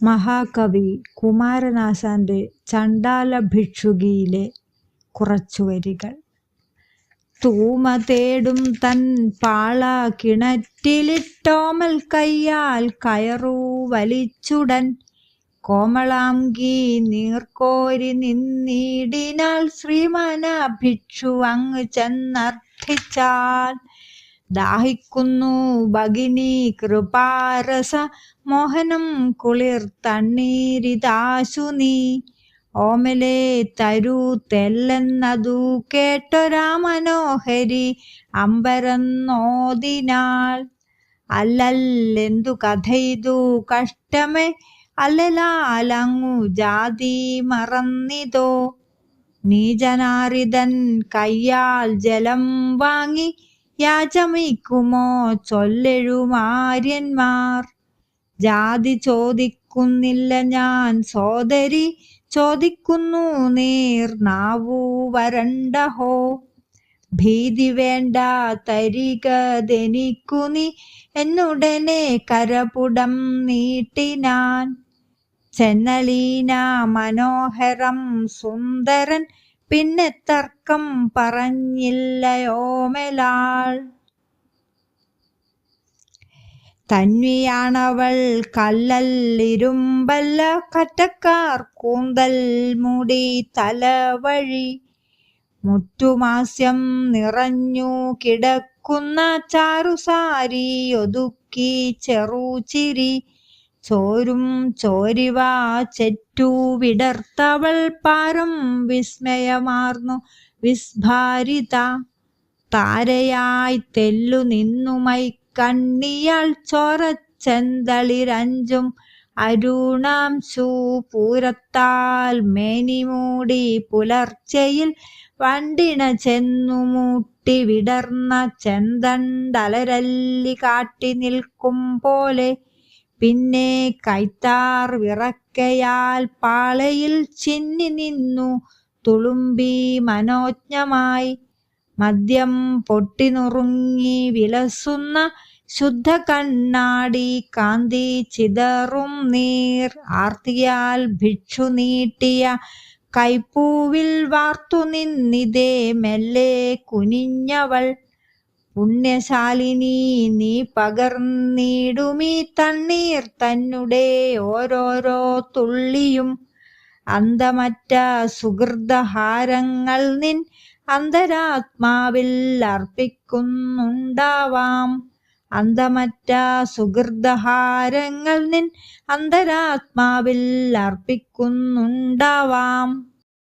മഹാകവി കുമാരനാശാന്റെ ചണ്ടാല ഭിക്ഷുകിയിലെ കുറച്ചു വരികൾ തൂമ തേടും തൻ പാള കിണറ്റിലിട്ടോമൽ കയ്യാൽ കയറൂ വലിച്ചുടൻ. കോമളാംഗി നീർക്കോരി നിന്നിടിനാൽ ശ്രീമാന ഭിക്ഷു അങ്ങ് ചെന്നർത്ഥിച്ചാൽ. ദാഹിക്കുന്നു. ഭഗിനി കൃപാരസ മോഹനം കുളിർ തണ്ണീരിതാശു നീ. ഓമലെ തരൂ തെല്ലെന്നതു കേട്ടൊരാ മനോഹരി അമ്പരന്നോതിനാൾ. അല്ലല്ലെന്തു കഥയിതു കഷ്ടമേ? അല്ലലാലങ്ങു ജാതി മറന്നിതോ? നീജനാരിതൻ കയ്യാൽ ജലം വാങ്ങി യാചമിക്കുമോ ചൊല്ലെഴുമാര്യന്മാർ ജാതി ചോദിക്കുന്നില്ല ഞാൻ സോദരി ചോദിക്കുന്നു നീർ നാവു വരണ്ടഹോ? ഭീതി വേണ്ട തരികതെനിക്കു നീ എന്നുടനെ കരപുടം നീട്ടിനാൻ ചെന്നലീന മനോഹരം സുന്ദരൻ പിന്നെ തർക്കം പറഞ്ഞില്ലയോമലാൾ തന്വിയാണവൾ കല്ലല്ലിരുമ്പല്ല കറ്റക്കാർ കൂന്തൽ മുടി തലവഴി. മുറ്റുമാസ്യം നിറഞ്ഞു കിടക്കുന്ന ചാരുസാരി ഒതുക്കി ചെറുചിരി ചോരും ചോരിവാ ചെറ്റു വിടർത്തവൾ പാരം വിസ്മയമാർന്നു. വിസ്ഭാരിത താരയായി തെല്ലു നിന്നുമൈ കണ്ണിയാൾ ചോരച്ചെന്തളിരഞ്ചും. അരുണാംശു പൂരത്താൽ മേനിമൂടി പുലർച്ചയിൽ വണ്ടിണ ചെന്നു മൂട്ടി വിടർന്ന ചെന്തണ്ടലരല്ലി കാട്ടി നിൽക്കും പോലെ പിന്നെ കൈത്താർ വിറക്കയാൽ പാളയിൽ ചിന്നി നിന്നു തുളുമ്പി മനോജ്ഞമായി. മദ്യം പൊട്ടിനുറുങ്ങി വിലസുന്ന ശുദ്ധ കണ്ണാടി കാന്തി ചിതറും നീർ. ആർത്തിയാൽ ഭിക്ഷു നീട്ടിയ കൈപ്പൂവിൽ വാർത്തു നിന്നിതേ. മെല്ലെ കുനിഞ്ഞവൾ പുണ്യശാലിനി നീ പകർന്നിടുമീ തണ്ണീർ തന്നെ ഓരോരോ തുള്ളിയും. അന്തമറ്റ സുഹൃതഹാരങ്ങൾ നിൻ അന്തരാത്മാവിൽ അർപ്പിക്കുന്നുണ്ടാവാം. അന്തമറ്റ സുഹൃതഹാരങ്ങൾ നിൻ അന്തരാത്മാവിൽ അർപ്പിക്കുന്നുണ്ടാവാം.